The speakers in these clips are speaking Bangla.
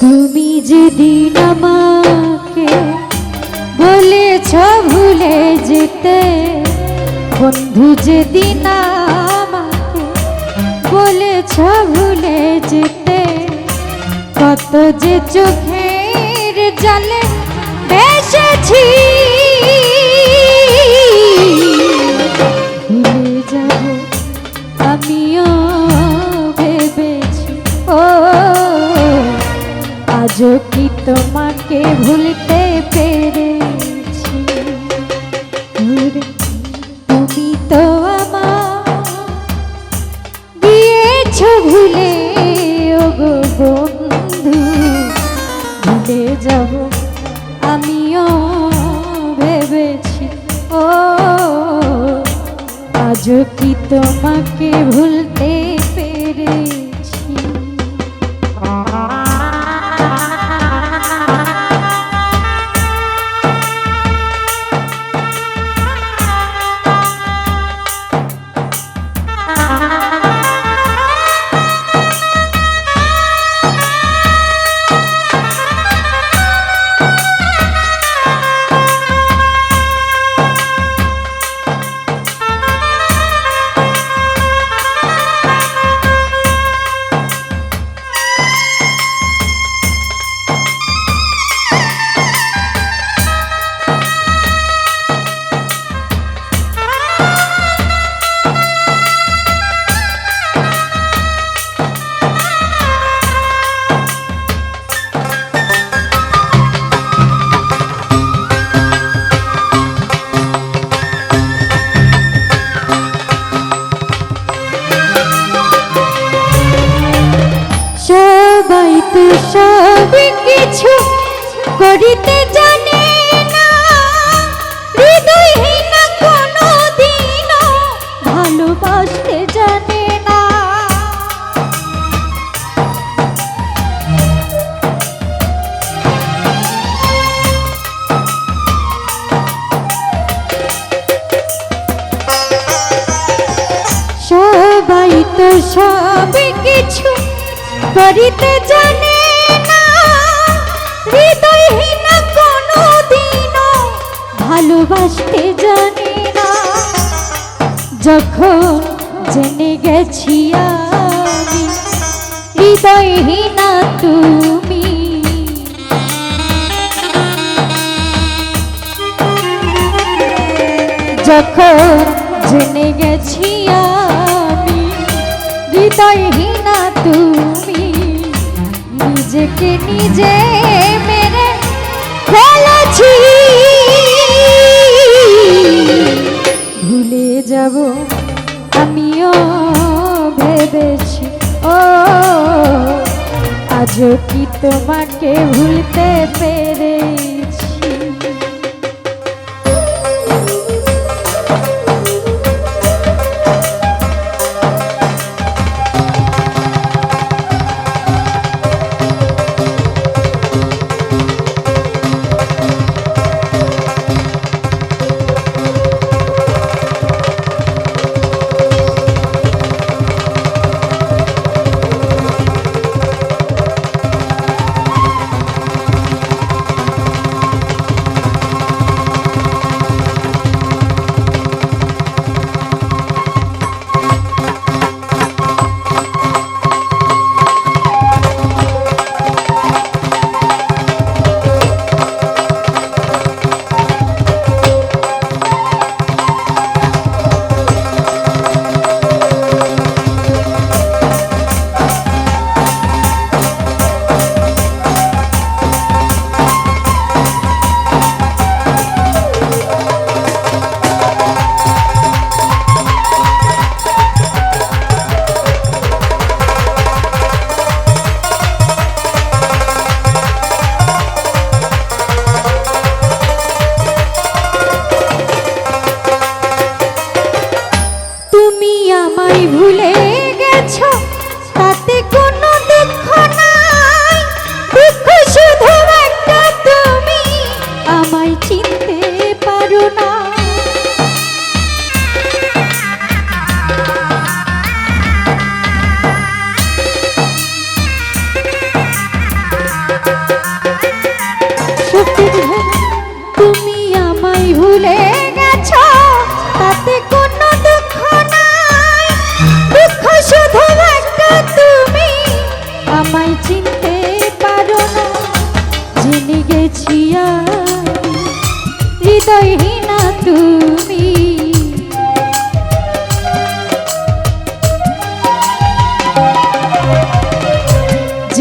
তুমি যেদিন আমাকে বলেছ ভুলে যেতে, বন্ধু যেদিন আমাকে বলেছ ভুলে যেতে, কত যে চোখের জলে বেসেছি। ভুলে যাব আমিও তোমাকে ভুলতে পেরেছি। তুমি তো দিয়েছ ভুলে ও গো বন্ধু, ভুলে যাব আমিও ভেবেছি। ও, আজও কি তোমাকে ভুলতে পেরেছি? করিতে জানে না। কোনো ভালোবাসতে জানে না। সবাই তো সব কিছু করিতে ভালোবাসতে জানে না। যখন জেনে গেছি আমি, হৃদয়হীনা তুমি। যখন জেনে গেছি আমি, হৃদয়হীনা তুমি। নিজেকে নিজে মেরে ফেলেছি। যাব। আমিও ভেবেছি ও আজও কি তোমাকে ভুলতে পেরেছি?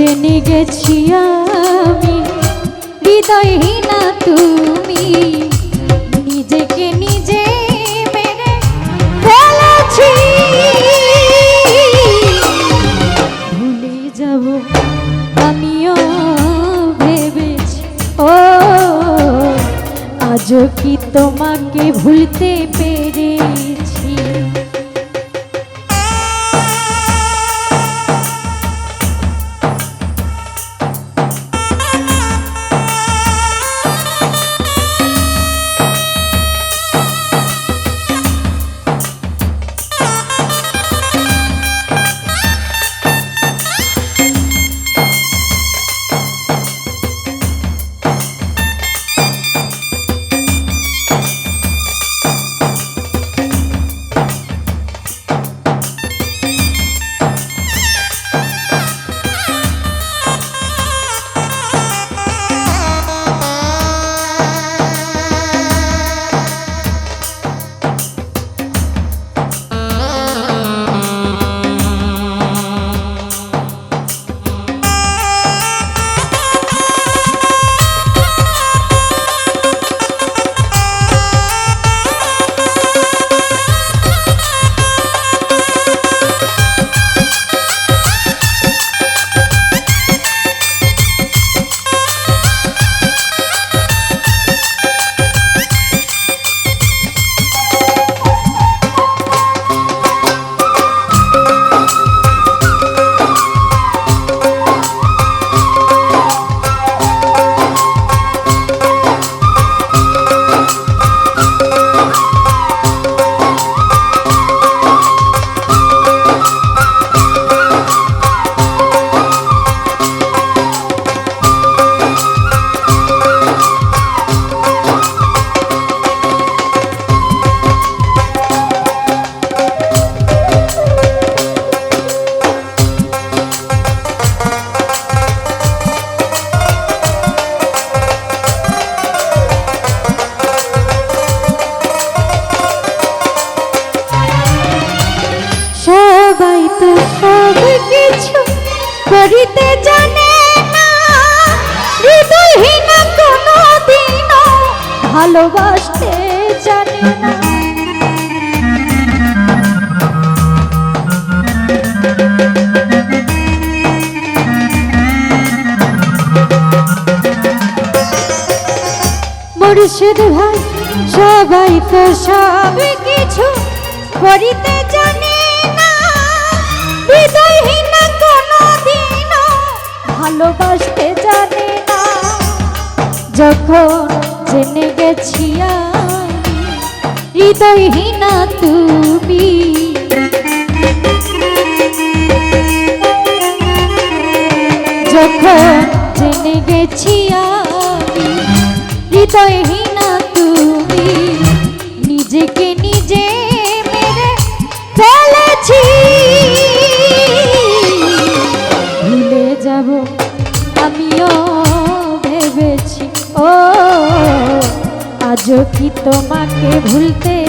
জেনে গেছি আমি, হৃদয়হীনা তুমি। নিজেকে নিজে মেরে ফেলেছি। ভুলে যাব আমিও ভেবেছি। ও, আজও কি তোমাকে ভুলতে ভালোবাসতে জানে না। ভাই সবাই তো সব কিছু করিতে জানে না। হৃদয়হীন ভালোবাসতে জানে না। যখন জেনে গেছি হৃদয় হৃদয়হীনা তুমি। যখন জেনে গেছি আমি হৃদয়হীনা তোমাকে ভুলতে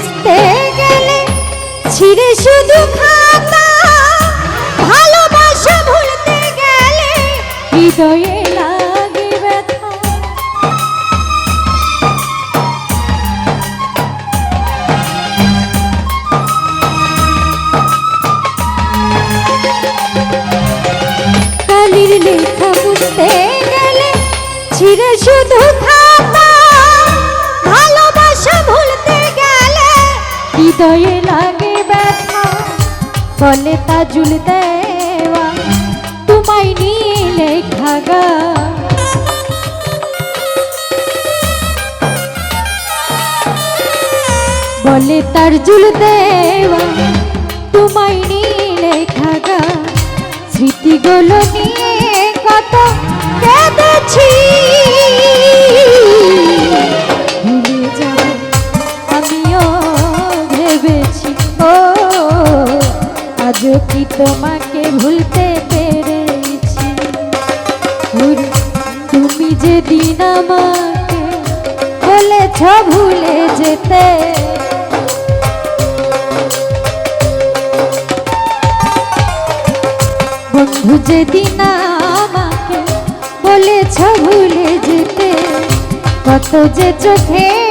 বুঝতে গেলে ছিঁড়ে শুধু খাতা। ভালোবাসা ভুলতে গেলে হৃদয়ে লাগে ব্যথা। কালির লেখা বুঝতে গেলে ছিঁড়ে শুধু খাতা। হৃদয়ে লাগে ব্যথা, বলে তাজুল দেওয়া, তোমায় নিয়ে লেখা গা বলে তার জুল দেওয়া, তোমায় নিয়ে লেখা গা স্মৃতিগুলো নিয়ে কত কেঁদেছি। আজও কি তোমাকে ভুলতে পেরেছি? তুমি যেদিন আমাকে বলেছ ভুলে যেতে। বন্ধু, যেদিন আমাকে বলেছ ভুলে যেতে, কত যে চোখের